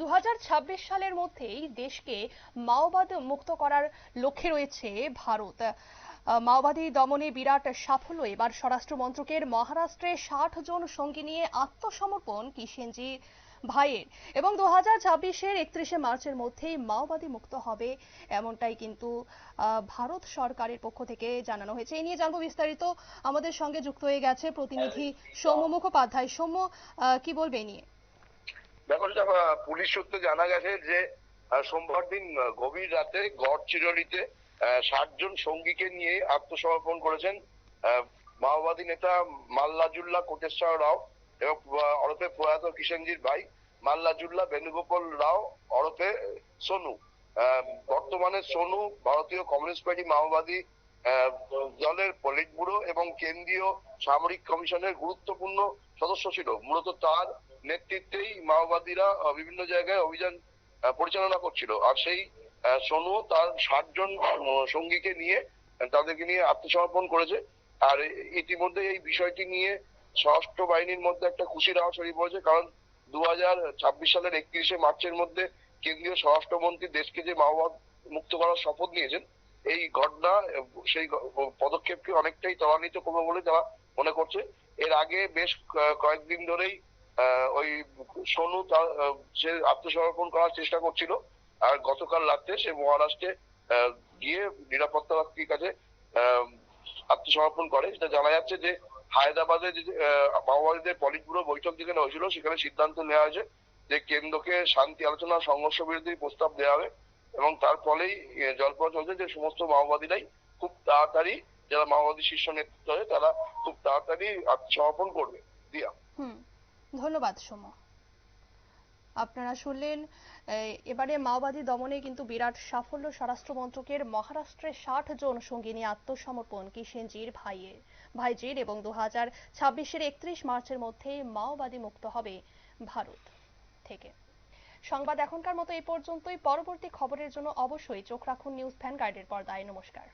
দু হাজার ছাব্বিশ সালের মধ্যেই দেশকে মাওবাদ মুক্ত করার লক্ষ্যে রয়েছে ভারত। মাওবাদী দমনে বিরাট সাফল্য। এবার স্বরাষ্ট্র মন্ত্রকের মহারাষ্ট্রে ষাট জন সঙ্গী নিয়ে আত্মসমর্পণ কিষেনজি ভাইয়ের। এবং দু হাজার ছাব্বিশের একত্রিশে মার্চের মধ্যেই মাওবাদী মুক্ত হবে এমনটাই কিন্তু ভারত সরকারের পক্ষ থেকে জানানো হয়েছে। এই নিয়ে জানব বিস্তারিত। আমাদের সঙ্গে যুক্ত হয়ে গেছে প্রতিনিধি সৌম্য মুখোপাধ্যায়। সৌম্য কি বলবে নিয়ে? দেখো, পুলিশ সূত্রে জানা গেছে যে সোমবার দিন গভীর রাতে গড়চিরলিতে ষাট জন সঙ্গীকে নিয়ে আত্মসমর্পণ করেছেন মাওবাদী নেতা মাল্লাজুল্লাহ কোটেশ্বর রাও এবং ওরফে প্রয়াত কিষেনজির ভাই মাল্লাজুল্লাহ বেণুগোপাল রাও ওরফে সোনু। বর্তমানে সোনু ভারতীয় কমিউনিস্ট পার্টি মাওবাদী দলের পলিট ব্যুরো এবং কেন্দ্রীয় সামরিক কমিশনের গুরুত্বপূর্ণ সদস্য ছিল। মূলত তার নেতৃত্বেই মাওবাদীরা বিভিন্ন জায়গায় অভিযান পরিচালনা করছিল। আর সেই সোনু তার ষাট জন সঙ্গীকে নিয়ে তাদেরকে নিয়ে আত্মসমর্পণ করেছে। আর ইতিমধ্যে এই বিষয়টি নিয়ে স্বরাষ্ট্র বাহিনীর মধ্যে একটা খুশির আওয়াজ ছড়িয়ে পড়েছে। কারণ দু সালের একত্রিশে মার্চের মধ্যে কেন্দ্রীয় স্বরাষ্ট্রমন্ত্রী দেশকে যে মাওবাদ মুক্ত করার শপথ নিয়েছেন, এই ঘটনা, সেই পদক্ষেপকে অনেকটাই ত্বরান্বিত করবে বলে তারা মনে করছে। এর আগে বেশ কয়েকদিন ধরেই ওই সোনু সে আত্মসমর্পণ করার চেষ্টা করছিল, আর গতকাল রাতে সে মহারাষ্ট্রে গিয়ে নিরাপত্তা রক্ষীর কাছে আত্মসমর্পণ করে। যেটা জানা যাচ্ছে যে হায়দ্রাবাদে যে মাওবাদীদের পলিট ব্যুরো বৈঠক যেখানে হয়েছিল, সেখানে সিদ্ধান্ত নেওয়া হয়েছে যে কেন্দ্রকে শান্তি আলোচনা সংঘর্ষ বিরোধী প্রস্তাব দেওয়া হবে এবং তার ফলেই জল্পনা চলছে যে সমস্ত মাওবাদীরাই খুব তাড়াতাড়ি, যারা মাওবাদী শীর্ষ নেতৃত্ব তারা খুব তাড়াতাড়ি আত্মসমর্পণ করবে। দিয়া। ধন্যবাদ সৌম্য আপনারা শুনলেন এবারে মাওবাদী দমনে কিন্তু বিরাট সাফল্য স্বরাষ্ট্র মন্ত্রকের মহারাষ্ট্রে ষাট জন সঙ্গী নিয়ে আত্মসমর্পণ কিষেনজির ভাইয়ের ভাইজির এবং দু হাজার ছাব্বিশের একত্রিশ মার্চের মধ্যে মাওবাদী মুক্ত হবে ভারত থেকে। সংবাদ এখনকার মতো এই পর্যন্তই। পরবর্তী খবরের জন্য অবশ্যই চোখ রাখুন নিউজ ভ্যানগার্ডের পর্দায়। নমস্কার।